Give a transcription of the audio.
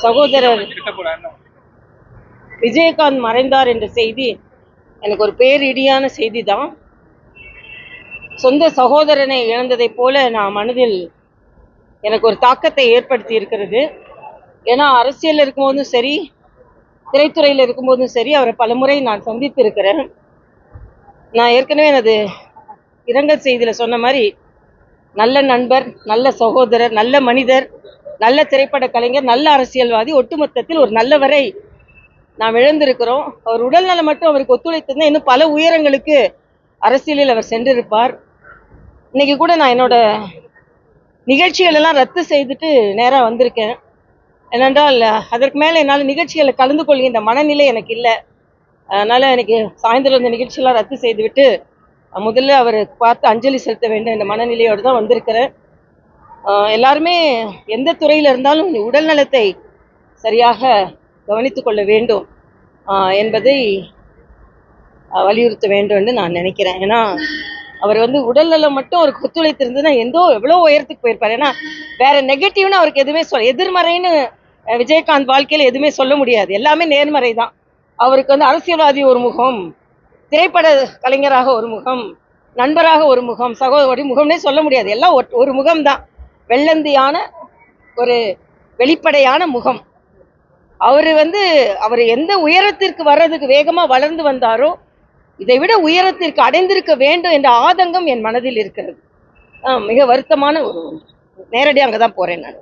சகோதரர் விஜயகாந்த் மறைந்தார் என்ற செய்தி எனக்கு ஒரு பேரிடியான செய்தி தான் சொந்த சகோதரனை இழந்ததைப் போல நான் மனதில் எனக்கு ஒரு தாக்கத்தை ஏற்படுத்தி இருக்கிறது. ஏன்னா அரசியல் இருக்கும்போதும் சரி திரைத்துறையில் இருக்கும்போதும் சரி அவரை பலமுறை நான் சந்தித்து இருக்கிறேன் நான் ஏற்கனவே எனது இரங்கல் செய்தியில் சொன்ன மாதிரி நல்ல நண்பர் நல்ல சகோதரர் நல்ல மனிதர் நல்ல திரைப்பட கலைஞர் நல்ல அரசியல்வாதி ஒட்டுமொத்தத்தில் ஒரு நல்லவரை நாம் இழந்திருக்கிறோம். அவர் உடல்நலம் மட்டும் அவருக்கு ஒத்துழைத்திருந்தா இன்னும் பல உயரங்களுக்கு அரசியலில் அவர் சென்றிருப்பார். இன்னைக்கு கூட நான் என்னோட நிகழ்ச்சிகள் எல்லாம் ரத்து செய்துட்டு நேராக வந்திருக்கேன். ஏனென்றால் அதற்கு மேலே என்னால் நிகழ்ச்சிகளை கலந்து கொள்கின்ற மனநிலை எனக்கு இல்லை. அதனால் எனக்கு சாயந்தரம் இந்த நிகழ்ச்சியெல்லாம் ரத்து செய்துவிட்டு முதல்ல அவர் பார்த்து அஞ்சலி செலுத்த வேண்டும் என்ற மனநிலையோடு தான் வந்திருக்கிறேன். எல்லாருமே எந்த துறையில் இருந்தாலும் இந்த உடல் நலத்தை சரியாக கவனித்து கொள்ள வேண்டும் என்பதை வலியுறுத்த வேண்டும் என்று நான் நினைக்கிறேன். ஏன்னா அவர் வந்து உடல் நலம் மட்டும் அவருக்கு ஒத்துழைத்திருந்ததுன்னா எந்தோ எவ்வளோ உயரத்துக்கு போயிருப்பார். ஏன்னா வேற நெகட்டிவ்னு அவருக்கு எதுவுமே சொல்ல எதிர்மறைன்னு விஜயகாந்த் வாழ்க்கையில் எதுவுமே சொல்ல முடியாது. எல்லாமே நேர்மறை தான். அவருக்கு வந்து அரசியல்வாதி ஒரு முகம் திரைப்பட கலைஞராக ஒரு முகம் நண்பராக ஒரு முகம் சகோதரி முகம்னே சொல்ல முடியாது. எல்லாம் ஒரு ஒரு முகம்தான். வெள்ளந்தியான ஒரு வெளிப்படையான முகம். அவர் வந்து அவர் எந்த உயரத்திற்கு வர்றதுக்கு வேகமாக வளர்ந்து வந்தாரோ இதை விட உயரத்திற்கு அடைந்திருக்க வேண்டும் என்ற ஆதங்கம் என் மனதில் இருக்கிறது. மிக வருத்தமான ஒரு நேரடியாக அங்கே தான் போகிறேன் நான்.